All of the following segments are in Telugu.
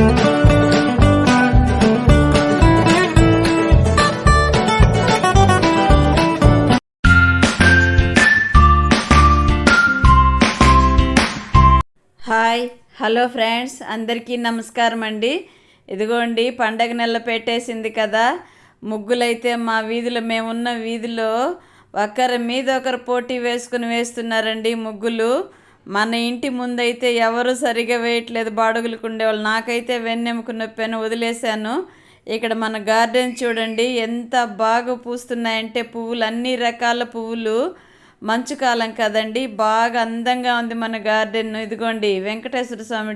హాయ్ హలో ఫ్రెండ్స్ అందరికీ నమస్కారం అండి. ఇదిగోండి పండగ నెల పెట్టేసింది కదా. ముగ్గులైతే మా వీధిలో మేమున్న వీధిలో ఒకరి మీద ఒకరు పోటీ వేసుకుని వేస్తున్నారండి ముగ్గులు. మన ఇంటి ముందైతే ఎవరు సరిగా వేయట్లేదు బాడుగులకు ఉండేవాళ్ళు. నాకైతే వెన్నెముక అని వదిలేశాను. ఇక్కడ మన గార్డెన్ చూడండి ఎంత బాగా పూస్తున్నాయంటే పువ్వులు అన్ని రకాల పువ్వులు. మంచు కాలం కదండి బాగా అందంగా ఉంది మన గార్డెన్. ఇదిగోండి వెంకటేశ్వర స్వామి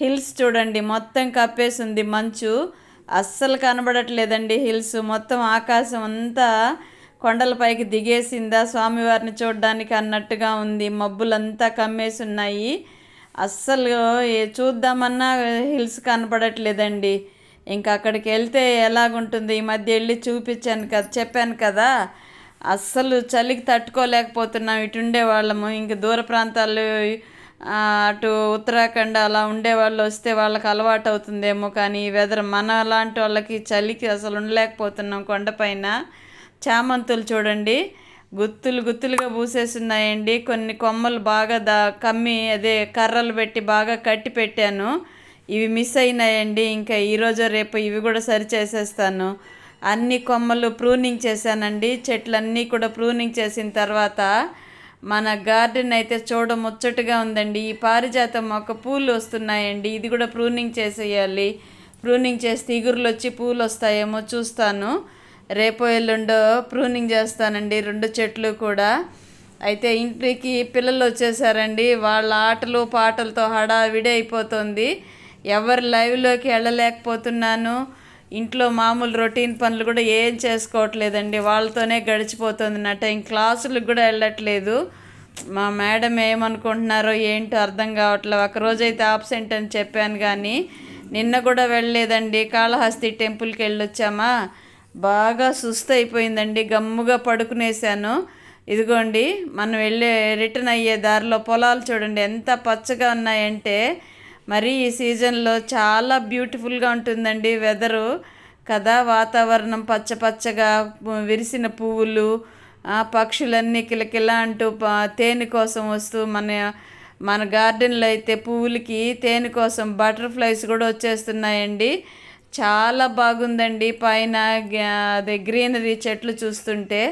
హిల్స్ చూడండి మొత్తం కప్పేసి ఉంది మంచు. అస్సలు కనబడట్లేదండి హిల్స్ మొత్తం ఆకాశం అంతా కొండలపైకి దిగేసిందా? స్వామివారిని చూడడానికి అన్నట్టుగా ఉంది. మబ్బులంతా కమ్మేసి ఉన్నాయి అస్సలు చూద్దామన్నా హిల్స్ కనపడట్లేదండి. ఇంకా అక్కడికి వెళ్తే ఎలాగుంటుంది? ఈ మధ్య వెళ్ళి చూపించాను కదా చెప్పాను కదా. అస్సలు చలికి తట్టుకోలేకపోతున్నాం. ఇటు ఉండేవాళ్ళము. ఇంక దూర ప్రాంతాలు అటు ఉత్తరాఖండ్ అలా ఉండేవాళ్ళు వస్తే వాళ్ళకి అలవాటు అవుతుందేమో కానీ ఈ వెదర్ మన లాంటి వాళ్ళకి చలికి అసలు ఉండలేకపోతున్నాం కొండపైన. చామంతులు చూడండి. గుత్తులు గుత్తులుగా పూసేస్తున్నాయండి. కొన్ని కొమ్మలు బాగా దా కమ్మి అదే కర్రలు పెట్టి బాగా కట్టి పెట్టాను. ఇవి మిస్ అయినాయండి. ఇంకా ఈరోజు రేపు ఇవి కూడా సరి చేసేస్తాను అన్ని కొమ్మలు ప్రూనింగ్ చేశానండి. చెట్లన్నీ కూడా ప్రూనింగ్ చేసిన తర్వాత మన గార్డెన్ అయితే చూడ ముచ్చటగా ఉందండి. ఈ పారిజాతం మొక్క పూలు వస్తున్నాయండి. ఇది కూడా ప్రూనింగ్ చేసేయాలి. ప్రూనింగ్ చేస్తే ఇగురులు వచ్చి పూలు వస్తాయేమో చూస్తాను. రేపో ఎల్లుండో ప్రూనింగ్ చేస్తానండి రెండు చెట్లు కూడా. అయితే ఇంటికి పిల్లలు వచ్చేసారండి వాళ్ళ ఆటలు పాటలతో హడావిడి అయిపోతుంది. ఎవరి లైవ్లోకి వెళ్ళలేకపోతున్నాను. ఇంట్లో మామూలు రొటీన్ పనులు కూడా ఏం చేసుకోవట్లేదండి. వాళ్ళతోనే గడిచిపోతుంది నా టైం క్లాసులకు కూడా వెళ్ళట్లేదు. మా మేడం ఏమనుకుంటున్నారో ఏంటో అర్థం కావట్లేదు. ఒకరోజు అయితే ఆబ్సెంట్ అని చెప్పాను కానీ నిన్న కూడా వెళ్ళలేదండి. కాళహస్తి టెంపుల్కి వెళ్ళొచ్చామా? బాగా సుస్థ అయిపోయిందండి. గమ్ముగా పడుకునేసాను ఇదిగోండి మనం వెళ్ళే రిటర్న్ అయ్యే దారిలో పొలాలు చూడండి. ఎంత పచ్చగా ఉన్నాయంటే మరి ఈ సీజన్లో చాలా బ్యూటిఫుల్గా ఉంటుందండి వెదరు. కదా వాతావరణం పచ్చ పచ్చగా విరిసిన పువ్వులు పక్షులన్నీ కిలకిల అంటూ తేనె కోసం వస్తూ మన మన గార్డెన్లో అయితే పువ్వులకి తేనె కోసం బటర్ఫ్లైస్ కూడా వచ్చేస్తున్నాయండి. చాలా బాగుందండి. పైన అదే గ్రీనరీ చెట్లు చూస్తుంటే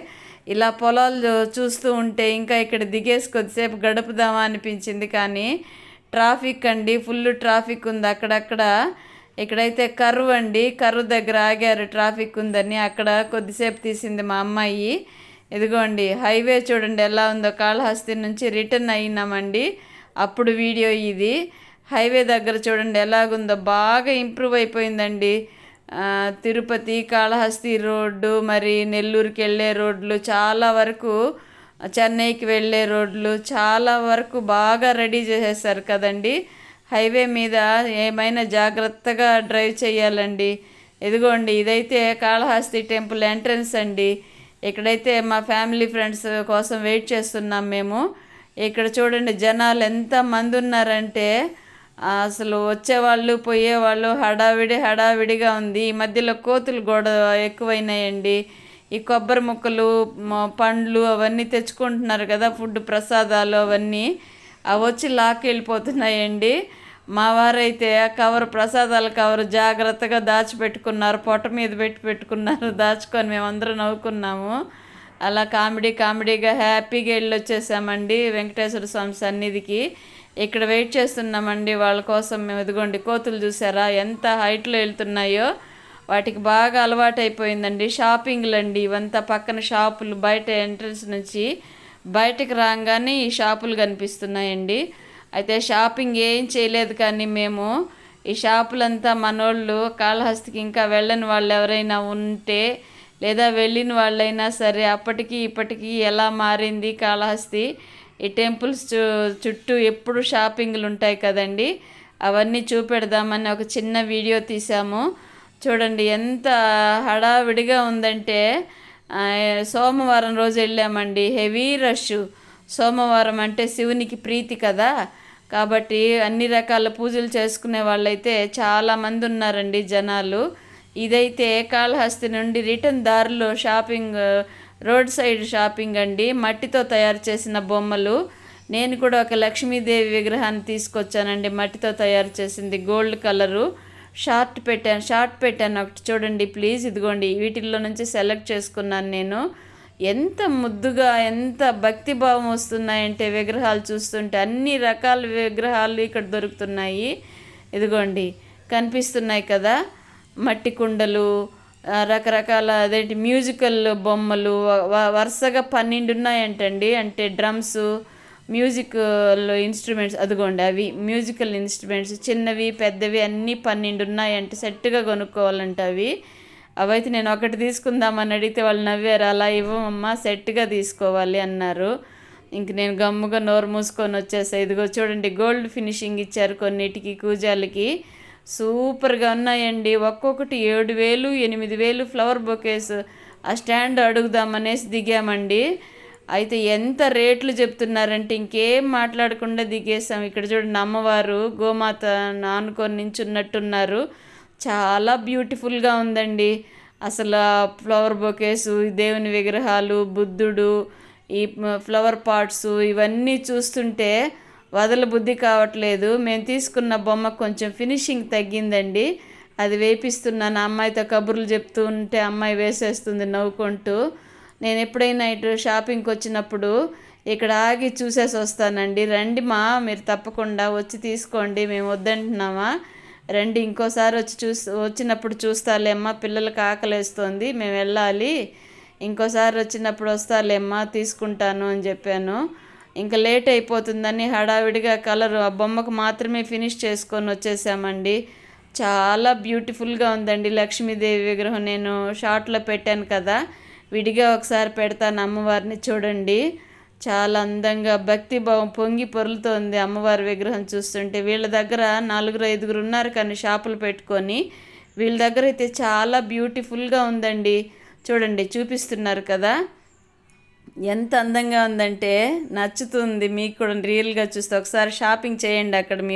ఇలా పొలాలు చూస్తూ ఉంటే ఇంకా ఇక్కడ దిగేసి కొద్దిసేపు గడుపుదామా అనిపించింది. కానీ ట్రాఫిక్ అండి ఫుల్ ట్రాఫిక్ ఉంది. అక్కడక్కడ ఇక్కడైతే కరువు అండి. కరువు దగ్గర ఆగారు ట్రాఫిక్ ఉందని. అక్కడ కొద్దిసేపు తీసింది మా అమ్మాయి. ఇదిగోండి హైవే చూడండి ఎలా ఉందో. కాళహస్తి నుంచి రిటర్న్ అయినామండి. అప్పుడు వీడియో ఇది. హైవే దగ్గర చూడండి ఎలాగుందో బాగా ఇంప్రూవ్ అయిపోయిందండి. తిరుపతి కాళహస్తి రోడ్డు మరి నెల్లూరుకి వెళ్ళే రోడ్లు చాలా వరకు చెన్నైకి వెళ్ళే రోడ్లు చాలా వరకు బాగా రెడీ చేసేసారు కదండి. హైవే మీద ఏమైనా జాగ్రత్తగా డ్రైవ్ చేయాలండి. ఇదిగోండి ఇదైతే కాళహస్తి టెంపుల్ ఎంట్రన్స్ అండి. ఇక్కడైతే మా ఫ్యామిలీ ఫ్రెండ్స్ కోసం వెయిట్ చేస్తున్నాం మేము. ఇక్కడ చూడండి జనాలు ఎంత మంది ఉన్నారంటే అసలు వచ్చేవాళ్ళు పోయేవాళ్ళు హడావిడి హడావిడిగా ఉంది. ఈ మధ్యలో కోతులు గోడ ఎక్కువైనాయండి. ఈ కొబ్బరి ముక్కలు పండ్లు అవన్నీ తెచ్చుకుంటున్నారు కదా ఫుడ్ ప్రసాదాలు అవన్నీ. అవి వచ్చి లాక్కెళ్ళిపోతున్నాయండి. మా వారైతే కవర్ ప్రసాదాల కవర్ జాగ్రత్తగా దాచిపెట్టుకున్నారు. పొట్ట మీద పెట్టి పెట్టుకున్నారు. దాచుకొని మేమందరం నవ్వుకున్నాము. అలా కామెడీ కామెడీగా హ్యాపీగా వెళ్ళి వచ్చేసామండి వెంకటేశ్వర స్వామి సన్నిధికి. ఇక్కడ వెయిట్ చేస్తున్నామండి వాళ్ళ కోసం. మేము ఇదిగోండి కోతులు చూసారా? ఎంత హైట్లో వెళ్తున్నాయో. వాటికి బాగా అలవాటు అయిపోయిందండి షాపింగ్లు అండి ఇవంతా పక్కన షాపులు బయట ఎంట్రన్స్ నుంచి బయటకు రాగానే ఈ షాపులు కనిపిస్తున్నాయండి. అయితే షాపింగ్ ఏం చేయలేదు కానీ మేము ఈ షాపులంతా మనోళ్ళు కాళహస్తికి ఇంకా వెళ్ళని వాళ్ళు ఎవరైనా ఉంటే లేదా వెళ్ళిన వాళ్ళైనా సరే అప్పటికి ఇప్పటికీ ఎలా మారింది కాళహస్తి? ఈ టెంపుల్స్ చుట్టూ ఎప్పుడు షాపింగ్లు ఉంటాయి కదండి. అవన్నీ చూపెడదామని ఒక చిన్న వీడియో తీసాము చూడండి ఎంత హడావిడిగా ఉందంటే సోమవారం రోజు వెళ్ళామండి. Heavy rush. సోమవారం అంటే శివునికి ప్రీతి కదా. కాబట్టి అన్ని రకాల పూజలు చేసుకునే వాళ్ళైతే చాలామంది ఉన్నారండి జనాలు. ఇదైతే కాళహస్తి నుండి రిటర్న్ దారిలో షాపింగ్ రోడ్ సైడ్ షాపింగ్ అండి. మట్టితో తయారు చేసిన బొమ్మలు. నేను కూడా ఒక లక్ష్మీదేవి విగ్రహాన్ని తీసుకొచ్చానండి. మట్టితో తయారు చేసింది గోల్డ్ కలరు. షార్ట్ పెట్టాను షార్ట్ పెట్టాను ఒకటి చూడండి ప్లీజ్ ఇదిగోండి. వీటిల్లో నుంచి సెలెక్ట్ చేసుకున్నాను నేను. ఎంత ముద్దుగా ఎంత భక్తి భావం వస్తున్నాయంటే విగ్రహాలు చూస్తుంటే. అన్ని రకాల విగ్రహాలు ఇక్కడ దొరుకుతున్నాయి. ఇదిగోండి కనిపిస్తున్నాయి కదా. మట్టి కుండలు రకరకాల అదేంటి మ్యూజికల్ బొమ్మలు వరుసగా పన్నెండు ఉన్నాయంటండి. అంటే డ్రమ్స్ మ్యూజికల్ ఇన్స్ట్రుమెంట్స్ అదిగోండి అవి మ్యూజికల్ ఇన్స్ట్రుమెంట్స్ చిన్నవి పెద్దవి అన్నీ పన్నెండు ఉన్నాయంటే సెట్గా కొనుక్కోవాలంట అవి. అవైతే నేను ఒకటి తీసుకుందామని అడిగితే వాళ్ళు నవ్వారు అలా ఇవ్వమమ్మా సెట్గా తీసుకోవాలి అన్నారు. ఇంక నేను గమ్ముగా నోరు మూసుకొని వచ్చేసా. ఇదిగో చూడండి గోల్డ్ ఫినిషింగ్ ఇచ్చారు కొన్నిటికి కూజాలకి. సూపర్గా ఉన్నాయండి. ఒక్కొక్కటి ఏడు వేలు ఎనిమిది వేలు ఫ్లవర్ బొకేస్. ఆ స్టాండ్ అడుగుదామనేసి దిగామండి. అయితే ఎంత రేట్లు చెప్తున్నారంటే ఇంకేం మాట్లాడకుండా దిగేసాం ఇక్కడ చూడండి అమ్మవారు గోమాత ఆనుకొని నించున్నట్టున్నారు. చాలా బ్యూటిఫుల్గా ఉందండి. అసలు ఫ్లవర్ బొకేసు దేవుని విగ్రహాలు బుద్ధుడు ఈ ఫ్లవర్ పాట్స్ ఇవన్నీ చూస్తుంటే వదల బుద్ధి కావట్లేదు. మేము తీసుకున్న బొమ్మ కొంచెం ఫినిషింగ్ తగ్గిందండి. అది వేపిస్తున్నాను. అమ్మాయితో కబుర్లు చెప్తూ ఉంటే అమ్మాయి వేసేస్తుంది నవ్వుకుంటూ. నేను ఎప్పుడైనా ఇటు షాపింగ్కి వచ్చినప్పుడు ఇక్కడ ఆగి చూసేసి వస్తానండి. రండి మా మీరు తప్పకుండా వచ్చి తీసుకోండి మేము వద్దంటున్నామా? రండి ఇంకోసారి వచ్చి చూ వచ్చినప్పుడు చూస్తాలేమ్మా పిల్లలకి ఆకలేస్తుంది మేము వెళ్ళాలి. ఇంకోసారి వచ్చినప్పుడు వస్తాలేమ్మా తీసుకుంటాను అని చెప్పాను. ఇంకా లేట్ అయిపోతుందని హడావిడిగా కలర్ ఆ బొమ్మకు మాత్రమే ఫినిష్ చేసుకొని వచ్చేసామండి. చాలా బ్యూటిఫుల్గా ఉందండి లక్ష్మీదేవి విగ్రహం. నేను షార్ట్లో పెట్టాను కదా విడిగా ఒకసారి పెడతాను అమ్మవారిని చూడండి. చాలా అందంగా భక్తి భావం పొంగి పొరులుతోంది అమ్మవారి విగ్రహం చూస్తుంటే. వీళ్ళ దగ్గర నలుగురు ఐదుగురు ఉన్నారు కానీ షాపులు పెట్టుకొని. వీళ్ళ దగ్గర అయితే చాలా బ్యూటిఫుల్గా ఉందండి. చూడండి చూపిస్తున్నారు కదా. ఎంత అందంగా ఉందంటే నచ్చుతుంది. మీకు కూడా రియల్గా చూస్తే ఒకసారి షాపింగ్ చేయండి అక్కడ మీరు.